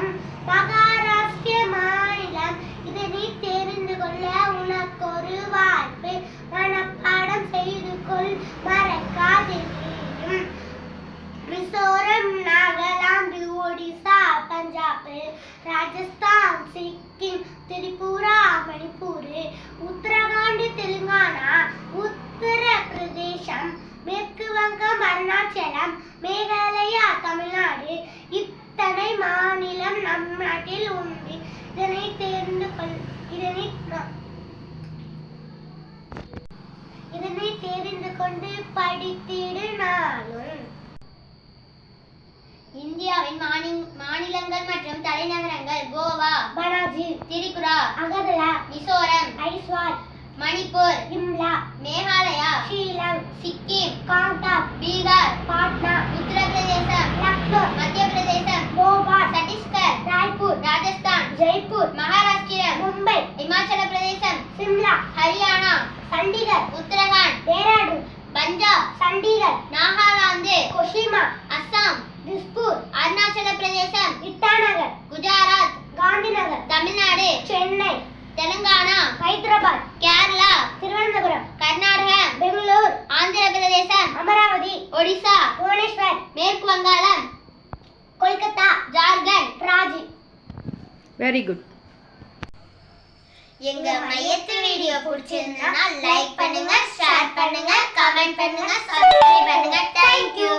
மாநிலம் மகாராஷ்டிர மாநிலம். இதனை தெரிந்து கொள்ள உனக்கு ஒரு வாய்ப்பு. மனப்பாடம் செய்து கொள். மறக்காதீரும் மிசோரம் நாகாலாந்து ஒடிசா பஞ்சாப் ராஜஸ்தான் சிக்கிம் திரிபுரா மணிப்பூர் உத்தரகாண்ட் தெலுங்கானா உத்தர பிரதேசம் மேற்கு வங்கம் அருணாச்சலம் மேகாலயா தமிழ்நாடு இத்தனை மாநிலம் நம் நாட்டில் உண்டு இதனை தெரிந்து கொள் இதனை நா- இதனை தெரிந்து கொண்டு படித்திடு நாளும் இந்தியாவின் மாநில மாநிலங்கள் மற்றும் தலைநகரங்கள் கோவா பனாஜி திரிபுரா அகர்தலா மிசோரம் ஐஸ்வால் மணிப்பூர் சிம்லா மேகாலயா ஷீலாங் சிக்கிம் காங்டாக் பீகார் பாட்னா உத்தரப்பிரதேசம் லக்னோ மத்திய பிரதேசம் போபால் சத்தீஸ்கர் ராய்ப்பூர் ராஜஸ்தான் ஜெய்ப்பூர் மகாராஷ்டிரம் மும்பை இமாச்சல பிரதேசம் சிம்லா ஹரியானா சண்டிகர் உத்தரகாண்ட் டேராடூன் பஞ்சாப் சண்டிகர் நாகாலாந்து கொஷிமா அஸ்ஸாம் ஒடிசா புவனேஸ்வர் மேற்கு வங்காளம் கொல்கத்தா ஜார்க்கண்ட் ராஜி வெரி குட் எங்க மையத்து வீடியோ பிடிச்சிருந்தா லைக் பண்ணுங்க ஷேர் பண்ணுங்க கமெண்ட் பண்ணுங்க சப்ஸ்கிரைப் பண்ணுங்க. தேங்க்யூ